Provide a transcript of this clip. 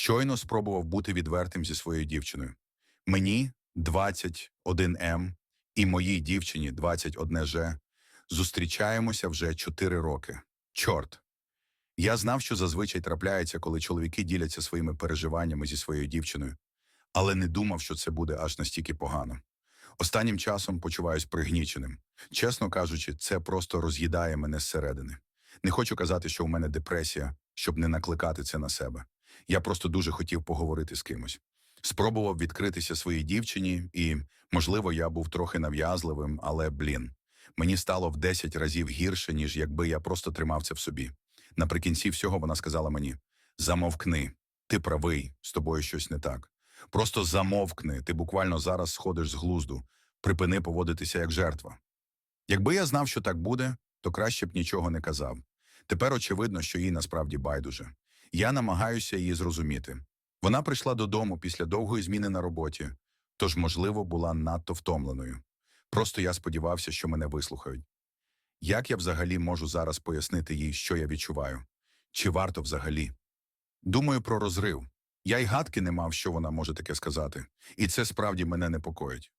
Щойно спробував бути відвертим зі своєю дівчиною. Мені 21 М і моїй дівчині 21 Ж. Зустрічаємося вже 4 роки. Чорт. Я знав, що зазвичай трапляється, коли чоловіки діляться своїми переживаннями зі своєю дівчиною, але не думав, що це буде аж настільки погано. Останнім часом почуваюсь пригніченим. Чесно кажучи, це просто роз'їдає мене зсередини. Не хочу казати, що у мене депресія, щоб не накликати це на себе. Я просто дуже хотів поговорити з кимось. Спробував відкритися своїй дівчині, і, можливо, я був трохи нав'язливим, але блін, мені стало в 10 разів гірше, ніж якби я просто тримав це в собі. Наприкінці всього вона сказала мені: замовкни, ти правий, з тобою щось не так. Просто замовкни, ти буквально зараз сходиш з глузду, припини поводитися як жертва. Якби я знав, що так буде, то краще б нічого не казав. Тепер очевидно, що їй насправді байдуже. Я намагаюся її зрозуміти. Вона прийшла додому після довгої зміни на роботі, тож, можливо, була надто втомленою. Просто я сподівався, що мене вислухають. Як я взагалі можу зараз пояснити їй, що я відчуваю? Чи варто взагалі? Думаю про розрив. Я й гадки не мав, що вона може таке сказати, і це справді мене непокоїть.